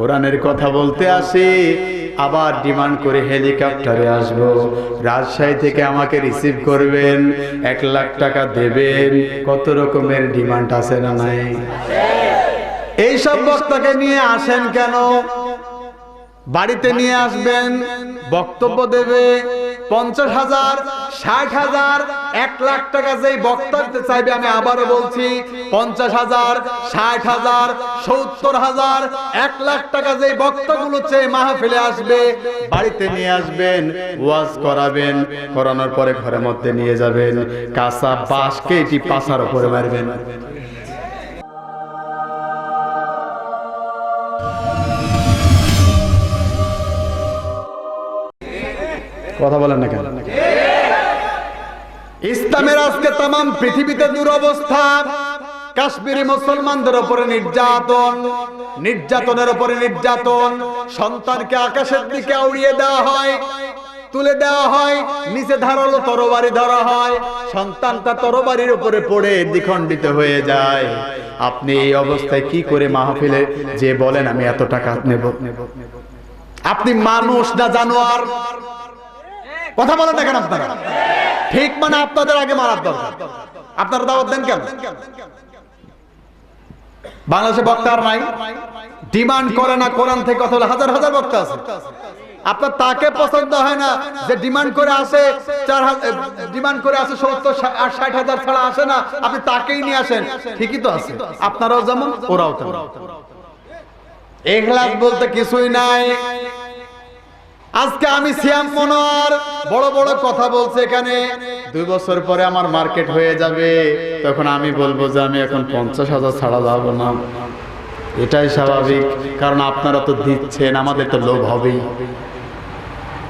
কোরআনের কথা বলতে আসি, আবার ডিমান্ড করে হেলিকপ্টারে আসব। রাজশাহী থেকে আমাকে রিসিভ করবেন, এক লাখ টাকা দেবেন। কত রকমের ডিমান্ড আছে না নাই? এইসব বক্তাকে নিয়ে আসেন কেন? বাড়িতে নিয়ে আসবেন, বক্তব্য দেবে পঞ্চাশ হাজার, ষাট হাজার, এক লাখ টাকা যেই বক্তব্য চাইবে, আমি আবারও বলছি, পঞ্চাশ হাজার, ষাট হাজার, সত্তর হাজার, এক লাখ টাকা যেই বক্তগুলো চেয়ে মাহফিলে আসবে, বাড়িতে নিয়ে আসবেন, ওয়াজ করাবেন, করানোর পরে ঘরের মধ্যে নিয়ে যাবেন, কাঁচা বাঁশ কেটি পাশার উপরে মারবেন। কথা বলেন না কেন? ইসলামের আজকে তাম পৃথিবীতে দুরবস্থা। কাশ্মীরি মুসলমানদের উপরে নির্যাতন, নির্যাতনের উপরে নির্যাতন। সন্তানকে আকাশের দিকে উড়িয়ে দেওয়া হয়, তুলে দেওয়া হয়, নিচে ধারালো তরবারি ধরা হয়। সন্তানটা তরবারির উপরে পড়ে দ্বিখণ্ডিত হয়ে যায়। আপনি এই অবস্থায় কি করে মাহফিলে যে বলেন, আমি এত টাকা নেব। আপনি মানুষ না জানোয়ার। কথা বলেন না কেন আপনারা? ঠিক মানে আপনাদের আগে মারার দরকার। আপনারা দাওয়াত দেন কেন? বাংলাদেশে বক্তা আর নাই। ডিমান্ড করে না কোরআন থেকে কথা হাজার হাজার বক্তা আছে। আপনার তাকে পছন্দ হয় না যে ডিমান্ড করে আসে চার হাজার ডিমান্ড করে আসে সত্তর আর ষাট হাজার ছাড়া আসে না, আপনি তাকেই নিয়ে আসেন। ঠিকই তো আছে। আপনারাও যেমন, ওরাও তেমন। এখলাস বলতে কিছুই নাই। আজকে আমি শ্যাম মনোয়ার বড় বড় কথা বলছে এখানে। দুই বছর পরে আমার মার্কেট হয়ে যাবে। তখন আমি বলব যে আমি এখন পঞ্চাশ হাজার ছাড়া যাব না। এটাই স্বাভাবিক, কারণ আপনারা তো দিচ্ছেন, আমাদের তো লোভ হবেই।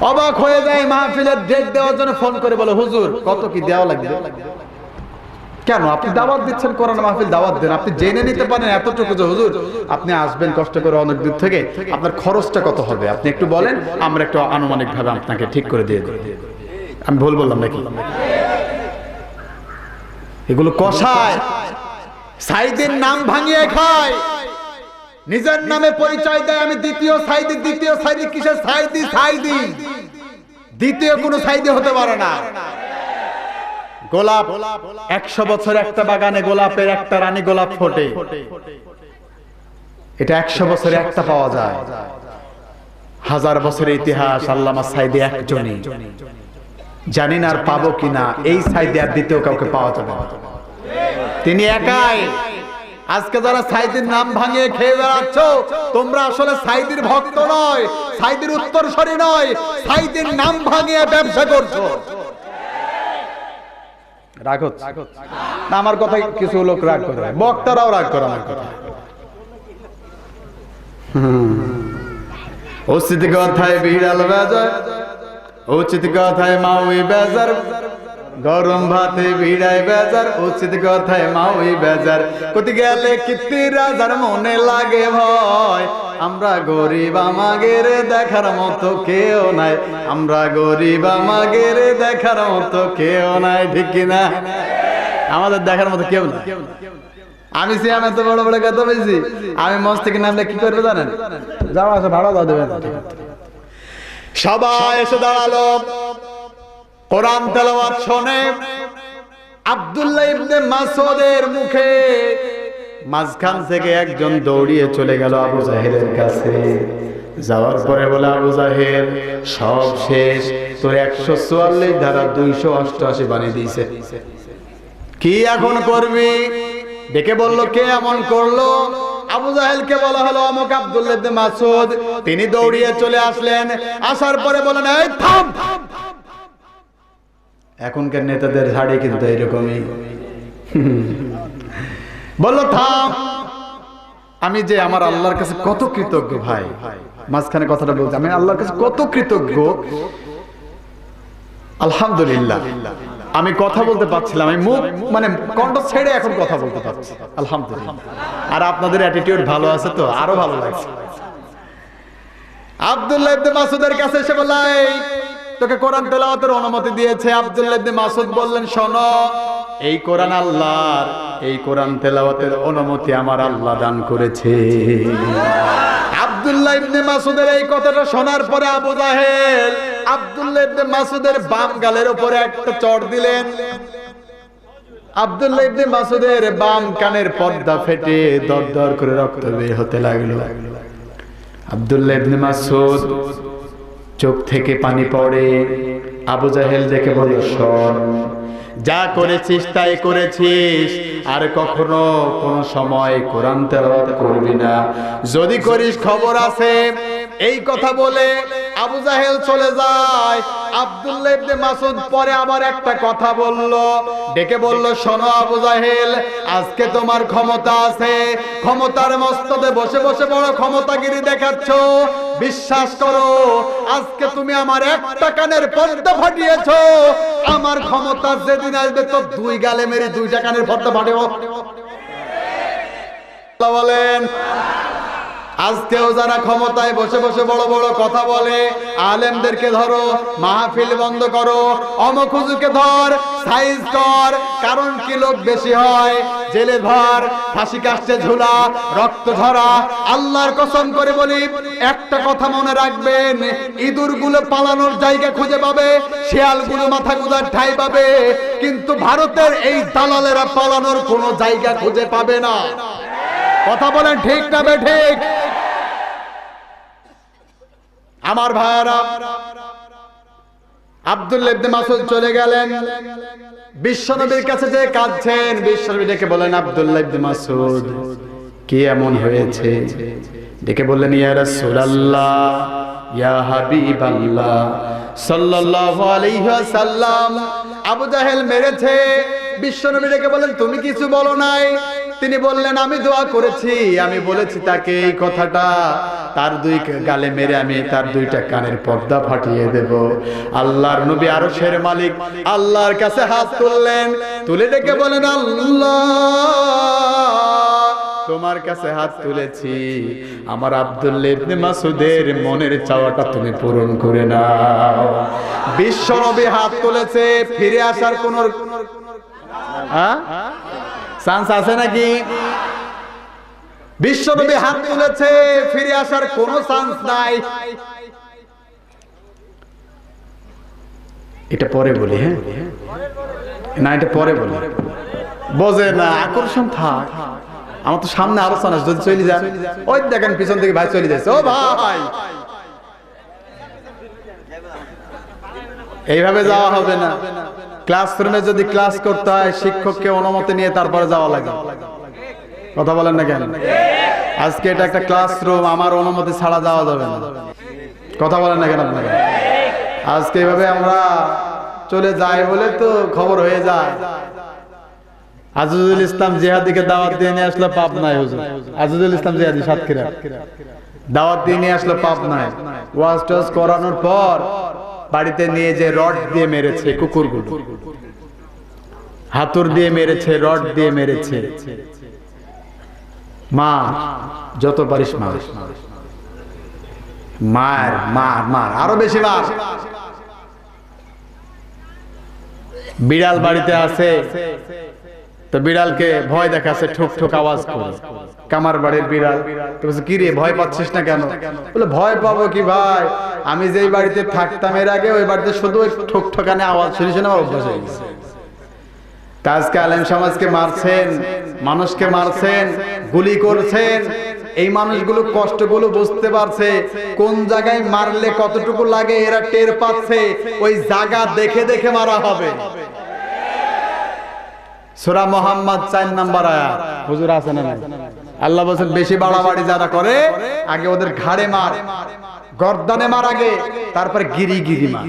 অবাক হয়ে যায় মাহফিলের ডেট দেওয়ার জন্য ফোন করে বলে, হুজুর, কত কি দেওয়া লাগবে? কেন? আপনি দাওয়াত দিচ্ছেন কোরআন মাহফিল, দাওয়াত দেন। আপনি জেনে নিতে পারেন এতটুকু যে, হুজুর, আপনি আসবেন কষ্ট করে অনেক দূর থেকে, আপনার খরচটা কত হবে? আপনি একটু বলেন, আমরা একটু আনুমানিক ভাবে আপনাকে ঠিক করে দিয়ে দেব। আমি ভুল বললাম নাকি? এগুলো কষায়। সাইদের নাম ভাঙিয়ে খায়। নিজের নামে পরিচয় দেয়। আমি দ্বিতীয় সাইদি দ্বিতীয় সাইদি কিসের সাইদি? সাইদি। দ্বিতীয় কোনো সাইদি হতে পারে না। গোলাপ। একশো বছর একটা বাগানে গোলাপের একটা রানী গোলাপ ফোটে। এটা একশো বছরে একটা পাওয়া যায়। হাজার বছরের ইতিহাস আল্লামা সাইদি একজনই। জানি না আর পাবো কিনা, এই সাইদি আর দ্বিতীয় কাউকে পাওয়া যাবে তিনি একাই। আজকে যারা সাইদির নাম ভাঙিয়ে খেয়ে বেড়াচ্ছ, তোমরা আসলে সাইদির ভক্ত নয়, সাইদির উত্তরসরি নয়, সাইদির নাম ভাঙিয়ে ব্যবসা করছ। রাগ হচ্ছে না আমার কথা কিছু লোক রাগ করে। বক্তারাও রাগ করে আমার কথা উচিত কথায় বিড়াল বেজার উচিত কথায় মাউই বেজার। গরম ভাতে ভিড়ায় বেজার, উচিত কথায় মাউই বেজার। কোথি গেলে কীর্তি রাজার মনে লাগে ভয়। আমরা গরিব, আমাগের দেখার মতো কেউ নাই। আমরা গরিব, আমাগের দেখার মতো কেউ নাই, ঠিক কিনা আমাদের দেখার মতো কেউ নাই। আমি সিয়াম এত বড় বড় কথা বলছি। আমি মঞ্চ থেকে নামলে কি করবে জানেন? যাওয়া আসা, ভাড়া দাও, দেবে সবাই এসে দাঁড়াল। কোরআন তেলাওয়াত শোনে। আব্দুল্লাহ ইবনে মাসউদের মুখে মাঝখান থেকে একজন দৌড়িয়ে চলে গেল আবু জাহেলের কাছে। যাওয়ার পরে বলে, আবু জাহেল, সব শেষ। তোর একশো চুয়াল্লিশ ধারা দুইশো অষ্টআশি বানিয়ে দিয়েছে। কি এখন করবি? ডেকে বলল, কে এমন করল? আবু জাহেলকে বলা হলো, অমুক আব্দুল্লাহ মাসউদ। তিনি দৌড়িয়ে চলে আসলেন। আসার পরে বলেন, এই থাম থাম এখনকার নেতাদের ঝাড়ে কিন্তু এরকমই বলল, থাম, আমি যে আমার আল্লাহর কাছে কত কৃতজ্ঞ ভাই। মাঝখানে কথাটা বলছি, আমি আল্লাহর কাছে কত কৃতজ্ঞ? আলহামদুলিল্লাহ, আমি কথা বলতে পারছিলাম, আমি মুখ মানে কণ্ঠ ছেড়ে এখন কথা বলতে পারছি। আলহামদুলিল্লাহ। আর আপনাদের অ্যাটিটিউড ভালো আছে তো? আরও ভালো লাগছে। আব্দুল্লাহ ইবনে মাসুদের কাছে এসে বলাই তোকে কোরআন তেলাওয়াতের অনুমতি দিয়েছে। আব্দুল্লাহ ইবনে মাসুদ বললেন, শোনো, এই কোরআন আল্লাহর, এই কোরআন তেলাওয়াতের অনুমতি আমার আল্লাহ দান করেছে। আব্দুল্লাহ ইবনে মাসুদের এই কথাটা শোনার পরে আবু জাহেল আব্দুল্লাহ ইবনে মাসুদের বাম গালের উপরে একটা চড় দিলেন। আব্দুল্লাহ ইবনে মাসুদের বাম কানের পর্দা ফেটে দরদর করে রক্ত বের হতে লাগল। আব্দুল্লাহ ইবনে মাসুদ চোখ থেকে পানি পড়ে। আবু জাহেল দেখে বলল শোন, যা করেছিস তাই করেছিস। আর কখনো কোন সময় কোরআন তেলাওয়াত করবি না। যদি করিস খবর আছে, এই কথা বলে আবু জাহেল চলে যায়। আব্দুল্লাহ ইবনে মাসুদ পরে আবার একটা কথা বলল। ডেকে বলল, শোনো আবু জাহেল, আজকে তোমার ক্ষমতা আছে। ক্ষমতার মস্তদে বসে বসে বড় ক্ষমতাগিরি দেখাচ্ছ। বিশ্বাস করো, আজকে তুমি আমার একটা কানের পর্দা ফাটিয়েছো। আমার ক্ষমতা যেদিন আসবে তো দুই গালে মেরে দুইটা কানের পর্দা ফাটিব। বলেন আজকেও যারা ক্ষমতায় বসে বসে বড় বড় কথা বলে, আলেমদেরকে ধরো, মাহফিল বন্ধ করো অমখুজুকে ধর, সাইজ কর, কারণ কি লোক বেশি হয়? জেলে ধর ফাঁসি কাশছে ঝুলা, রক্ত ঝরা, আল্লাহর কসম করে বলি, একটা কথা মনে রাখবেন ইঁদুরগুলো পালানোর জায়গা খুঁজে পাবে শিয়ালগুলো মাথা গুজার ঠাই পাবে, কিন্তু ভারতের এই দালালেরা পালানোর কোনো জায়গা খুঁজে পাবে না। কথা বলেন ঠিক না বে ঠিক? আমার ভাইয়ারা আব্দুল্লাহ ইবনে মাসুদ চলে গেলেন। বিশ্বনবীর কাছে যে কাঁদছেন, বিশ্বনবী ডেকে বলেন আব্দুল্লাহ ইবনে মাসুদ কি এমন হয়েছে? ডেকে বললেন, ইয়া রাসূলুল্লাহ, ইয়া হাবিবাল্লাহ, সাল্লাল্লাহু আলাইহি ওয়াসাল্লাম, আবু জাহেল মেরেছে। বিশ্বনবী ডেকে বলেন তুমি কিছু বলো নাই? তিনি বললেন, আমি দোয়া করেছি। আমি বলেছি তাকে এই কথাটা। তার দুই গালে মেরে আমি তার দুইটা কানের পর্দা ফাটিয়ে দেব। আল্লাহর নবী আরও শের মালিক আল্লাহর কাছে হাত তুললেন। তুলে ডেকে বলেন, আল্লাহ, তোমার কাছে হাত তুলেছি। আমার আব্দুল্লাহ ইবনে মাসুদের মনের চাওয়াটা তুমি পূরণ করে নাও। বিশ্ব নবী হাত তুলেছে, ফিরে আসার কোন হ্যাঁ? চান্স আছে নাকি? বিশ্বনবী হাত তুলেছে ফিরে আসার কোনো চান্স নাই। এটা পরে বলি হ্যাঁ? না এটা পরে বলি। বোঝে না আকর্ষণ থাক। আমার তো সামনে আলোচনা আছে, যদি চলে যান ওই দেখেন পিছন থেকে ভাই চলে যাচ্ছে। ও ভাই! এইভাবে যাওয়া হবে না। ক্লাসরুমে যদি ক্লাস করতে হয়, শিক্ষককে অনুমতি নিয়ে তারপরে যাওয়া লাগে। কথা বলেন না কেন? আজকে এটা একটা ক্লাসরুম, আমার অনুমতি ছাড়া যাওয়া যাবে না। কথা বলেন না কেন আপনাকে আজকে এভাবে আমরা চলে যাই বলে তো খবর হয়ে যায়। আজিজুল ইসলাম জিহাদিকে দাওয়াত দিয়ে নিয়ে আসলো পাপ নাই, হুজুর। আজিজুল ইসলাম জিহাদি, সাতক্ষীরা। দাওয়াত দিয়ে নিয়ে আসলে পাপ নাই। ওয়াজ টোয়াজ করানোর পর বাড়িতে নিয়ে যে রড দিয়ে মেরেছে কুকুরগুলো। হাতুর দিয়ে মেরেছে, রড দিয়ে মেরেছে। মা, যত পারিস মার মার মার মার, আরও বেশি মার। বিড়াল বাড়িতে আছে, তো বিড়ালকে ভয় দেখাচ্ছে ঠুক ঠুক আওয়াজ করে। কামার বাড়ির বিড়াল। কি রে ভয় পাচ্ছিস না কেন? বলে, ভয় পাবো কি ভাই? আমি যেই বাড়িতে থাকতাম এর আগে, ওই বাড়িতে শুধু ওই ঠুক ঠোকানে আওয়াজ শুনে শুনে অভ্যাস হয়ে গেছে। আজকে আলেম সমাজকে মারছেন, মানুষকে মারছেন, গুলি করছেন। এই মানুষগুলো কষ্টগুলো বুঝতে পারছে, কোন জায়গায় মারলে কতটুকু লাগে এরা টের পাচ্ছে, ওই জায়গা দেখে দেখে মারা হবে। সুরা মোহাম্মদ চার নাম্বার আয়াত। হুজুর আছে না? আল্লাহ বলছেন বেশি বাড়াবাড়ি যারা করে আগে ওদের ঘাড়ে মার গর্দানে মার আগে তারপরে গিরি গিরি মার।